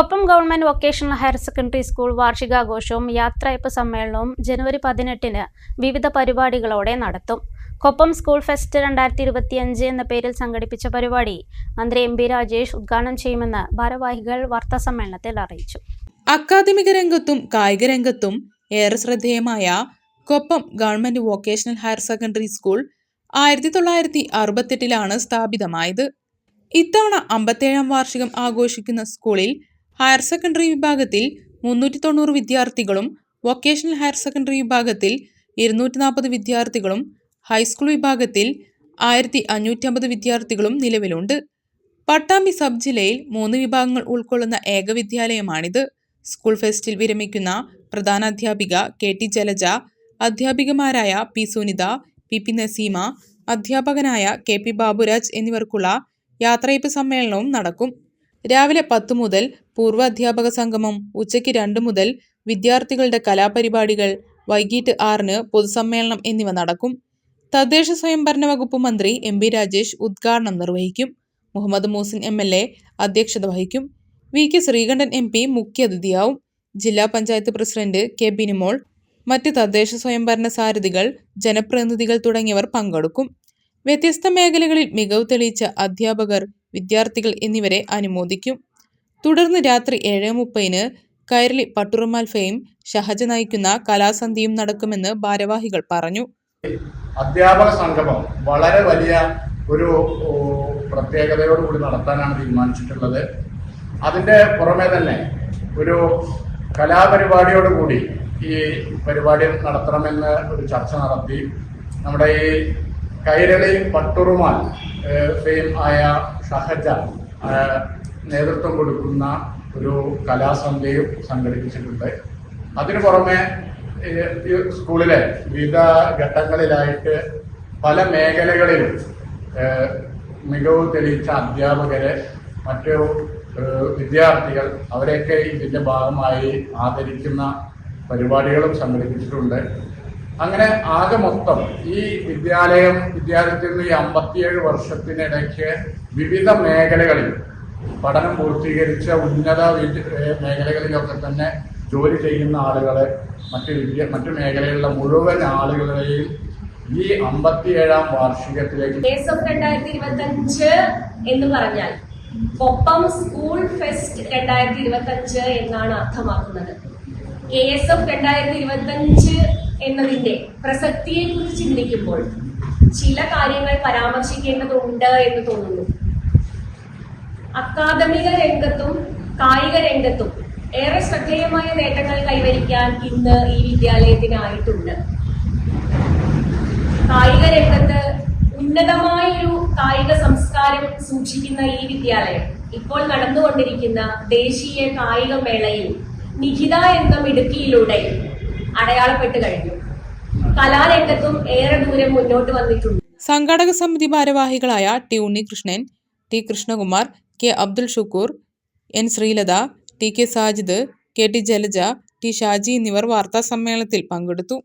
Koppam government vocational higher secondary school വാർഷികാഘോഷവും യാത്രയപ്പ് സമ്മേളനവും ജനുവരി പതിനെട്ടിന് വിവിധ പരിപാടികളോടെ നടത്തും. കൊപ്പം സ്കൂൾ ഫെസ്റ്റ് രണ്ടായിരത്തി ഇരുപത്തിയഞ്ച് എന്ന പേരിൽ സംഘടിപ്പിച്ച പരിപാടി മന്ത്രി എം ബി രാജേഷ് ഉദ്ഘാടനം ചെയ്യുമെന്ന് ഭാരവാഹികൾ വാർത്താ സമ്മേളനത്തിൽ അറിയിച്ചു. അക്കാദമിക രംഗത്തും കായിക രംഗത്തും ഏറെ ശ്രദ്ധേയമായ Koppam government vocational higher secondary school ആയിരത്തി തൊള്ളായിരത്തി അറുപത്തെട്ടിലാണ് സ്ഥാപിതമായത്. ഇത്തവണ അമ്പത്തേഴാം വാർഷികം ആഘോഷിക്കുന്ന സ്കൂളിൽ ഹയർ സെക്കൻഡറി വിഭാഗത്തിൽ മുന്നൂറ്റി തൊണ്ണൂറ് വിദ്യാർത്ഥികളും വൊക്കേഷണൽ ഹയർ സെക്കൻഡറി വിഭാഗത്തിൽ ഇരുന്നൂറ്റി നാൽപ്പത് വിദ്യാർത്ഥികളും ഹൈസ്കൂൾ വിഭാഗത്തിൽ ആയിരത്തി അഞ്ഞൂറ്റമ്പത് വിദ്യാർത്ഥികളും നിലവിലുണ്ട്. പട്ടാമ്പി സബ് ജില്ലയിൽ മൂന്ന് വിഭാഗങ്ങൾ ഉൾക്കൊള്ളുന്ന ഏക വിദ്യാലയമാണിത്. സ്കൂൾ ഫെസ്റ്റിൽ വിരമിക്കുന്ന പ്രധാന അധ്യാപിക K T Jalaja അധ്യാപികമാരായ P Sunitha P P Naseema അധ്യാപകനായ കെ പി ബാബുരാജ് എന്നിവർക്കുള്ള യാത്രയപ്പ് സമ്മേളനവും നടക്കും. രാവിലെ പത്തു മുതൽ പൂർവ അധ്യാപക സംഗമം ഉച്ചയ്ക്ക് രണ്ട് മുതൽ വിദ്യാർത്ഥികളുടെ കലാപരിപാടികൾ വൈകിട്ട് ആറിന് പൊതുസമ്മേളനം എന്നിവ നടക്കും. തദ്ദേശ സ്വയംഭരണ വകുപ്പ് മന്ത്രി എം ബി രാജേഷ് ഉദ്ഘാടനം നിർവഹിക്കും. Muhammad Moosin M L A അധ്യക്ഷത വഹിക്കും. V K Sreekandan M P മുഖ്യാതിഥിയാവും ജില്ലാ പഞ്ചായത്ത് പ്രസിഡന്റ് കെ ബിനിമോൾ മറ്റ് തദ്ദേശ സ്വയംഭരണ സാരഥികൾ ജനപ്രതിനിധികൾ തുടങ്ങിയവർ പങ്കെടുക്കും. വ്യത്യസ്ത മേഖലകളിൽ മികവ് തെളിയിച്ച അധ്യാപകർ വിദ്യാർത്ഥികൾ എന്നിവരെ അനുമോദിക്കും. തുടർന്ന് രാത്രി ഏഴ് മുപ്പതിന് കൈരളി പട്ടുറുമാൽ ഫെയിം ഷഹജ നയിക്കുന്ന കലാസന്ധിയും നടക്കുമെന്ന് ഭാരവാഹികൾ പറഞ്ഞു. അധ്യാപക സംഗമം വളരെ വലിയ ഒരു പ്രത്യേകതയോടുകൂടി നടത്താനാണ് തീരുമാനിച്ചിട്ടുള്ളത്. അതിന്റെ പുറമെ തന്നെ ഒരു കലാപരിപാടിയോടുകൂടി ഈ പരിപാടി നടത്തണമെന്ന് ഒരു ചർച്ച നടത്തി. നമ്മുടെ ഈ കൈരളി പട്ടുറുമാൽ ഫെയിം ആയ ആഹ്, നേതൃത്വം കൊടുക്കുന്ന ഒരു കലാസന്ധ്യയും സംഘടിപ്പിച്ചിട്ടുണ്ട്. അതിനു പുറമെ സ്കൂളിലെ വിവിധ ഘട്ടങ്ങളിലായിട്ട് പല മേഖലകളിലും മികവ് തെളിയിച്ച അധ്യാപകരെ മറ്റു വിദ്യാർത്ഥികൾ അവരെയൊക്കെ ഇതിന്റെ ഭാഗമായി ആദരിക്കുന്ന പരിപാടികളും സംഘടിപ്പിച്ചിട്ടുണ്ട്. അങ്ങനെ ആകെ മൊത്തം ഈ വിദ്യാലയം വിദ്യാലയത്തിൽ ഈ അമ്പത്തിയേഴ് വർഷത്തിനിടയ്ക്ക് വിവിധ മേഖലകളിൽ പഠനം പൂർത്തീകരിച്ച ഉന്നത മേഖലകളിലൊക്കെ തന്നെ ജോലി ചെയ്യുന്ന ആളുകളെ മറ്റ് വിദ്യ മറ്റു മേഖലകളിലെ മുഴുവൻ ആളുകളെയും ഈ അമ്പത്തിയേഴാം വാർഷികത്തിലേക്ക് രണ്ടായിരത്തി ഇരുപത്തി അഞ്ച് എന്ന് പറഞ്ഞാൽ ഒപ്പം സ്കൂൾ ഫെസ്റ്റ് രണ്ടായിരത്തി ഇരുപത്തി അഞ്ച് എന്നാണ് അർത്ഥമാക്കുന്നത്. കെ എസ് എഫ് രണ്ടായിരത്തി ഇരുപത്തി അഞ്ച് എന്നതിന്റെ പ്രസക്തിയെ കുറിച്ച് ചിന്തിക്കുമ്പോൾ ചില കാര്യങ്ങൾ പരാമർശിക്കേണ്ടതുണ്ട് എന്ന് തോന്നുന്നു. അക്കാദമിക രംഗത്തും കായിക രംഗത്തും ഏറെ ശ്രദ്ധേയമായ നേട്ടങ്ങൾ കൈവരിക്കാൻ ഇന്ന് ഈ വിദ്യാലയത്തിനായിട്ടുണ്ട്. കായിക രംഗത്ത് ഉന്നതമായൊരു കായിക സംസ്കാരം സൂക്ഷിക്കുന്ന ഈ വിദ്യാലയം ഇപ്പോൾ നടന്നുകൊണ്ടിരിക്കുന്ന ദേശീയ കായിക മേളയിൽ നിഖിത എന്ന മിടുക്കിയിലൂടെ അടയാളപ്പെട്ട് കഴിഞ്ഞു. കലാരംഗത്തും ഏറെ ദൂരം മുന്നോട്ട് വന്നിട്ടുണ്ട്. സംഘാടക സമിതി ഭാരവാഹികളായ T Unnikrishnan T Krishnakumar K Abdul Shukkur N Sreelatha T K Sajid K T Jalaja T Shaji എന്നിവർ വാർത്താ സമ്മേളനത്തിൽ പങ്കെടുത്തു.